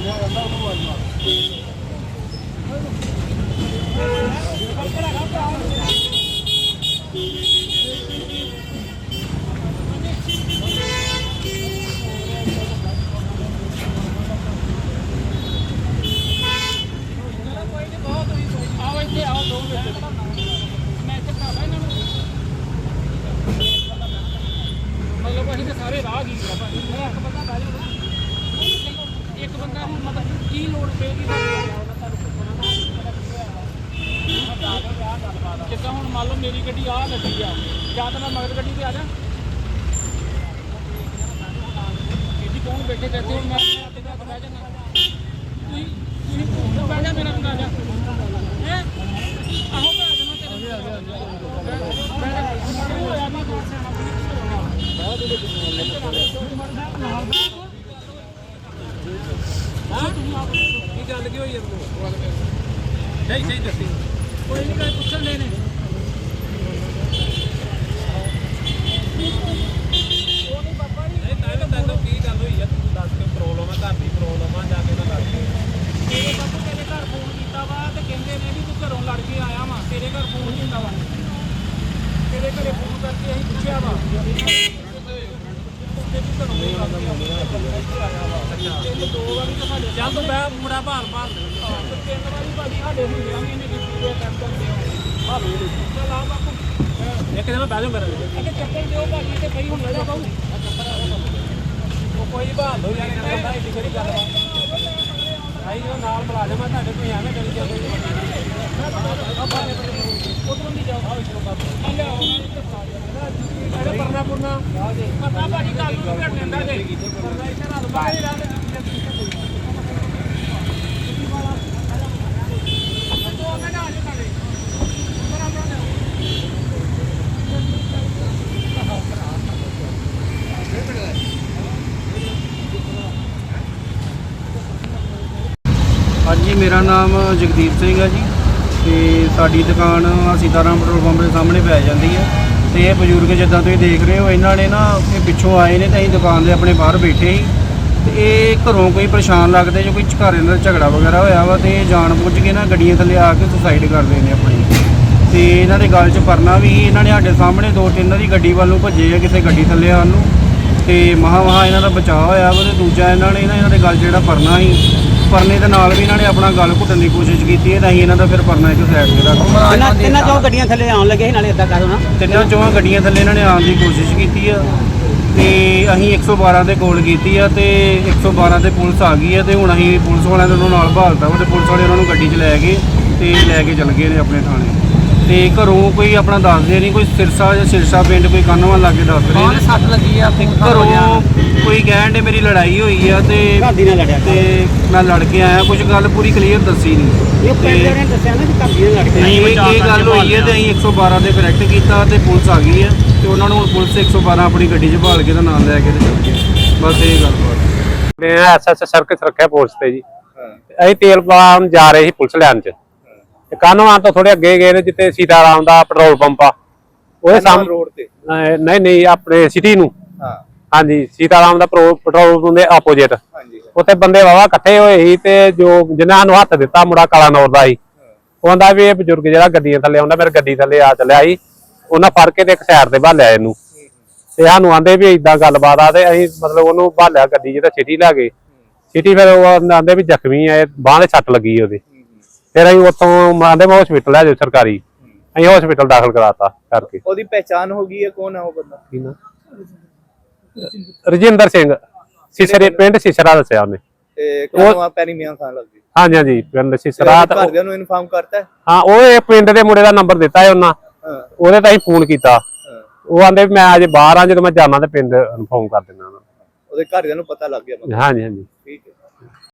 ਲਿਆ ਜਾਂਦਾ ਉਹਨੂੰ ਆਵਾਜ਼ ਆਓ ਇੱਥੇ ਆਓ ਦੋ ਮਿੰਟ ਮੈਂ ਇੱਥੇ ਭਰਾਵਾ ਇਹਨਾਂ ਨੂੰ ਮਤਲਬ ਅਸੀਂ ਤਾਂ ਸਾਰੇ ਰਾਹ ਗਈ ਆ ਭਾਈ ਇੱਕ ਬੰਦਾ ਬਹਿ ਜਾਊਗਾ ਇੱਕ ਬੰਦਾ ਨੂੰ ਮਤਲਬ ਕੀ ਲੋੜ ਪਏਗੀ? ਜਿੱਦਾਂ ਹੁਣ ਮੰਨ ਲਓ ਮੇਰੀ ਗੱਡੀ ਆਹ ਲੱਗੀ ਆ ਜਾਂ ਤਾਂ ਮੈਂ ਮਗਰ ਗੱਡੀ ਤੇ ਆ ਜਾ। ਇਹਦੀ ਕੌਣ ਬੈਠੇ ਬੈਠੇ ਹੁਣ ਮੈਂ ਆਪਣੇ ਘਰ ਬਹਿ ਜਾਣਾ ਤੁਸੀਂ ਤੁਸੀਂ ਤੂੰ ਬਹਿ ਜਾ ਮੇਰਾ ਬੰਦਾ ਜਾ। ਹੈਂ? ਆਹੋ ਭਰਾ ਜੀ, ਮੈਂ ਤੇਰੇ ਕੀ ਗੱਲ ਕੀ ਹੋਈ ਇਹਨੂੰ ਸਹੀ ਸਹੀ ਦੱਸੀ। ਕੋਈ ਨਹੀਂ ਕੋਈ ਪੁੱਛਣ ਦੇ ਨੇ। ਨਹੀਂ, ਤਾਂ ਤਾਂ ਤੈਨੂੰ ਕੀ ਗੱਲ ਹੋਈ ਆ? ਤੂੰ ਦੱਸ ਕੇ ਪ੍ਰੋਬਲਮ ਆ ਘਰ ਦੀ ਪ੍ਰੋਬਲਮ ਆ ਜਾ ਕੇ ਨਾ ਲੱਗ ਗਈ ਤੇਰੇ ਬਾਪੂ ਤੇਰੇ ਘਰ ਫੋਨ ਕੀਤਾ ਵਾ ਤੇ ਕਹਿੰਦੇ ਨੇ ਵੀ ਤੂੰ ਘਰੋਂ ਲੜ ਕੇ ਆਇਆ ਵਾ, ਤੇਰੇ ਘਰ ਫੋਨ ਕੀਤਾ ਵਾ। ਤੇਰੇ ਘਰੇ ਫੋਨ ਕਰਕੇ ਅਸੀਂ ਪੁੱਛਿਆ ਵਾ। ਤੇ ਤੂੰ ਘਰੋਂ ਨਹੀਂ ਆਇਆ ਵਾ। ਤੇਰੇ ਦੋ ਵਾਰੀ ਤਾਂ ਸਾਡੇ ਚੱਲ ਤੂੰ ਬੈ ਮੁੰਡਾ ਭਾਲ ਭਾਲ ਤਿੰਨ ਵਾਰੀ ਭਾਜੀ ਸਾਡੇ ਹੁੰਦਿਆਂ ਵੀ ਇਹਨੇ ਕੀਤੀ ਹੈ ਕੰਮ ਕਰਦੇ ਆ ਚਲ ਆ ਬਾਪੂ ਇੱਕ ਦਿਨ ਮੈਂ ਬਹਿ ਜਾ ਮੇਰੇ ਅੱਗੇ ਚੱਪਲ ਦਿਓ ਭਾਜੀ ਤੇ ਕਈ ਹੁਣ ਲੱਗਾ ਬਾਬੂ ਉਹ ਕੋਈ ਭਾਲ ਹੋ ਜਾਣੇ ਕਹਿੰਦਾ ਏਡੀ ਕਿਹੜੀ ਗੱਲ ਵਾ। ਆਈ ਉਹ ਨਾਲ ਮੁਲਾਜ਼ਮ ਆ ਤੁਹਾਡੇ ਕੋਈ ਐਵੇਂ ਕਰੀ ਜਾਂਦੇ ਉਧਰੋਂ ਦੀ ਜਾਓ ਆਓ ਚਲੋ ਬਾਬੂ ਆ ਲਿਆਓ ਅਰੇ ਪਰਨਾ ਪੁਰਨਾ। ਪਤਾ ਭਾਜੀ ਕੱਲ ਨੂੰ ਭੇਟ ਲੈਂਦਾ ਜੇ। ਪਰਨਾ ਇੱਥੇ ਰੱਖ ਬਾਹਰ ਰਾਹ ਤੇ ਦੋ ਮਿੰਟ ਆ ਜਾਓ ਨਾਲੇ ਬਰਾਬਰ ਲਿਆਓ ਹਾਂਜੀ, ਮੇਰਾ ਨਾਮ ਜਗਦੀਪ ਸਿੰਘ ਹੈ ਜੀ ਤੇ ਸਾਡੀ ਦੁਕਾਨ ਸੀਤਾਰਾਮ ਪੈਟਰੋਲ ਪੰਪ ਦੇ ਸਾਹਮਣੇ ਪੈ ਜਾਂਦੀ ਹੈ ਤੇ ਇਹ ਬਜ਼ੁਰਗ ਜਿੱਦਾਂ ਤੁਸੀਂ ਦੇਖ ਰਹੇ ਹੋ, ਇਹਨਾਂ ਨੇ ਨਾ ਇਹ ਪਿੱਛੋਂ ਆਏ ਨੇ ਤੇ ਅਸੀਂ ਦੁਕਾਨ ਦੇ ਆਪਣੇ ਬਾਹਰ ਬੈਠੇ ਸੀ। ਤੇ ਇਹ ਘਰੋਂ ਕੋਈ ਪਰੇਸ਼ਾਨ ਲੱਗਦੇ ਜੋ ਕੋਈ ਘਰ ਇਹਨਾਂ ਦਾ ਝਗੜਾ ਵਗੈਰਾ ਹੋਇਆ ਵਾ ਤੇ ਇਹ ਜਾਣ ਬੁੱਝ ਕੇ ਨਾ ਗੱਡੀਆਂ ਥੱਲੇ ਆ ਕੇ ਸੁਸਾਈਡ ਕਰਦੇ ਨੇ ਆਪਣੀ। ਤੇ ਇਹਨਾਂ ਦੇ ਗੱਲ 'ਚ ਪਰਨਾ ਵੀ ਇਹਨਾਂ ਨੇ ਸਾਡੇ ਸਾਹਮਣੇ ਦੋ ਤਿੰਨ ਦੀ ਗੱਡੀ ਵੱਲ ਨੂੰ ਭੱਜੇ ਆ, ਕਿਸੇ ਗੱਡੀ ਥੱਲੇ ਆਉਣ ਨੂੰ। ਤੇ ਮਹਾ ਮਹਾ ਇਹਨਾਂ ਦਾ ਬਚਾਅ ਹੋਇਆ ਵਾ ਤੇ ਦੂਜਾ ਇਹਨਾਂ ਨੇ ਨਾ ਇਹਨਾਂ ਦੇ ਗਲ ਜਿਹੜਾ ਪਰਨਾ ਸੀ ਪਰਨੇ ਦੇ ਨਾਲ ਵੀ ਇਹਨਾਂ ਨੇ ਆਪਣਾ ਗਲ ਘੁੱਟਣ ਦੀ ਕੋਸ਼ਿਸ਼ ਕੀਤੀ ਹੈ ਤਾਂ ਅਸੀਂ ਇਹਨਾਂ ਦਾ ਫਿਰ ਪਰਨਾ ਇੱਕ ਸਾਈਡ ਤੇ ਰੱਖ ਦਿੱਤਾ। ਤਿੰਨਾਂ ਤਿੰਨਾਂ ਚੋਂ ਗੱਡੀਆਂ ਥੱਲੇ ਆਉਣ ਲੱਗੇ ਸੀ ਨਾਲੇ ਇਦਾਂ ਕਰੋ ਨਾ ਤਿੰਨਾਂ ਚੋਹਾਂ ਗੱਡੀਆਂ ਥੱਲੇ ਇਹਨਾਂ ਨੇ ਆਉਣ ਦੀ ਕੋਸ਼ਿਸ਼ ਕੀਤੀ ਆ। ਤੇ ਅਸੀਂ 112 ਤੇ ਕਾਲ ਕੀਤੀ ਆ ਤੇ 112 ਤੇ ਪੁਲਿਸ ਆ ਗਈ ਆ ਤੇ ਹੁਣ ਅਸੀਂ ਪੁਲਿਸ ਵਾਲਿਆਂ ਦੇ ਉਹਨਾਂ ਨਾਲ ਭਾਲਤਾ ਵਾ ਤੇ ਪੁਲਿਸ ਵਾਲੇ ਉਹਨਾਂ ਨੂੰ ਗੱਡੀ 'ਚ ਲੈ ਗਏ ਤੇ ਲੈ ਕੇ ਚਲ ਗਏ ਨੇ ਆਪਣੇ ਥਾਣੇ। ਤੇ ਘਰੋਂ ਕੋਈ ਆਪਣਾ ਦੱਸਦੇ ਨਹੀਂ ਕੋਈ ਸਿਰਸਾ ਜਾਂ ਸਿਰਸਾ ਪਿੰਡ ਕੋਈ ਕਾਨੋਂ ਲੱਗੇ ਦੱਸ ਰਹੇ ਨੇ। ਸੱਟ ਲੱਗੀ ਆ ਤੇ ਘਰੋਂ ਕੋਈ ਕਹਿਣ ਦੇ ਮੇਰੀ ਲੜਾਈ ਹੋਈ ਆ ਤੇ ਘਰ ਦੀ ਨਾਲ ਲੜਿਆ ਤੇ ਮੈਂ ਲੜ ਕੇ ਆਇਆ ਕੁਝ ਗੱਲ ਪੂਰੀ ਕਲੀਅਰ ਦੱਸੀ ਨਹੀਂ। ਇਹ ਪਿੰਡ ਦੇ ਨੇ ਦੱਸਿਆ ਨਾ ਕਿ ਘਰ ਦੀ ਨਾਲ ਲੜ ਕੇ ਨਹੀਂ ਇਹ ਇਹ ਗੱਲ ਹੋਈ ਹੈ ਤੇ ਅਸੀਂ 112 ਤੇ ਕਰੈਕਟ ਕੀਤਾ ਤੇ ਪੁਲਿਸ ਆ ਗਈ ਹੈ ਤੇ ਉਹਨਾਂ ਨੂੰ ਪੁਲਿਸ 112 ਆਪਣੀ ਗੱਡੀ 'ਚ ਭਾਲ ਕੇ ਤੇ ਨਾਲ ਲੈ ਕੇ ਤੇ ਚੱਲ ਗਏ ਬਸ ਇਹ ਗੱਲ ਬਾਤ। ਮੈਂ ਐਸਐਸ ਸਰਕਸ ਰੱਖਿਆ ਪੁਲਿਸ ਤੇ ਜੀ। ਅਸੀਂ ਤੇਲ ਪਾਉਣ ਜਾ ਰਹੇ ਸੀ ਪੁਲਿਸ ਲੈਣ ਚ। ਤੇ ਕਾਨਵਾਂ ਤੋਂ ਥੋੜੇ ਅੱਗੇ ਗਏ ਨੇ ਜਿੱਥੇ ਸੀਤਾਰਾਮ ਦਾ ਪੈਟਰੋਲ ਪੰਪ ਆ। ਉਹਦੇ ਸਾਹਮਣੇ ਰੋਡ ਤੇ? ਨਹੀਂ ਨਹੀਂ ਆਪਣੇ ਸਿਟੀ ਨੂੰ। ਹਾਂ। ਹਾਂਜੀ ਸੀਤਾਰਾਮ ਦਾ ਪੈਟਰੋਲ ਪੰਪ ਦੇ ਆਪੋਜੀਟ ਹਾਂਜੀ ਉੱਥੇ ਬੰਦੇ ਵਾਵਾ ਇਕੱਠੇ ਹੋਏ ਸੀ ਤੇ ਜੋ ਜਿਨ੍ਹਾਂ ਨੂੰ ਹੱਥ ਦਿੱਤਾ ਮੁੰਡਾ ਕਾਲਾ ਨੌਰ ਦਾ ਸੀ। ਉਹ ਕਹਿੰਦਾ ਵੀ ਇਹ ਬਜ਼ੁਰਗ ਜਿਹੜਾ ਗੱਡੀਆਂ ਥੱਲੇ ਆਉਂਦਾ ਮੇਰੇ ਗੱਡੀ ਥੱਲੇ ਆ ਚੱਲਿਆ ਸੀ। ਉਹਨਾਂ ਫੜ ਕੇ ਤੇ ਇੱਕ ਸਾਈਡ ਤੇ ਭਾਲਿਆ ਇਹਨੂੰ। ਤੇ ਸਾਨੂੰ ਆਂਦੇ ਵੀ ਇਦਾਂ ਗੱਲਬਾਤ ਆ ਤੇ ਅਸੀਂ ਮਤਲਬ ਉਹਨੂੰ ਭਾਲਿਆ ਗੱਡੀ ਤੇ ਸਿਟੀ ਲੈ ਗਏ। ਸਿਟੀ ਫਿਰ ਉਹ ਆਂਦੇ ਵੀ ਜ਼ਖਮੀ ਆ ਬਾਹ ਦੇ ਸੱਟ ਲੱਗੀ ਉਹਦੇ। ਫਿਰ ਅਸੀਂ ਉੱਥੋਂ ਆਂਦੇ ਮੈਂ ਹਸਪੀਟਲ ਲੈ ਜਾਓ ਸਰਕਾਰੀ। ਅਸੀਂ ਹਸਪੀਟਲ ਦਾਖਲ ਕਰਾਤਾ ਕਰਕੇ। ਉਹਦੀ ਪਹਿਚਾਨ ਹੋ ਗਈ ਹੈ ਕੌਣ ਹੈ ਉਹ ਬੰਦਾ? ਕੀ ਨਾਂ? ਰਜਿੰਦਰ ਸਿੰਘ। ਸਿਸਰੇ ਪਿੰਡ ਸਿਸਰਾ ਦੱਸਿਆ ਉਹਨੇ। ਤੇ ਕਦੋਂ ਆ ਪੈਰੀ ਮੀਆਂ ਖਾਨ ਲੱਗਦੀ ਹਾਂਜੀ ਹਾਂਜੀ ਪਿੰਡ ਸਿਸਰਾ ਤਾਂ- ਘਰਦਿਆਂ ਨੂੰ ਇਨਫਾਰਮ ਕਰਤਾ ਹੈ? ਉਹ ਇਹ ਪਿੰਡ ਦੇ ਮੁੰਡੇ ਦਾ ਨੰਬਰ ਦਿੱਤਾ ਹੈ ਉਹਨਾਂ। ਉਹਦੇ ਤਾਂ ਹੀ ਫੋਨ ਕੀਤਾ। ਉਹ ਆਂਦੇ ਮੈਂ ਅਜੇ ਬਾਹਰ ਆ ਜਦੋਂ ਮੈਂ ਜਾਣਾ ਤੇ ਪਿੰਡ ਇਨਫੋਰਮ ਕਰ ਦਿੰਦਾ ਉਹਦੇ ਘਰਦਿਆਂ ਨੂੰ ਪਤਾ ਲੱਗ ਗਿਆ। ਹਾਂਜੀ ਹਾਂਜੀ।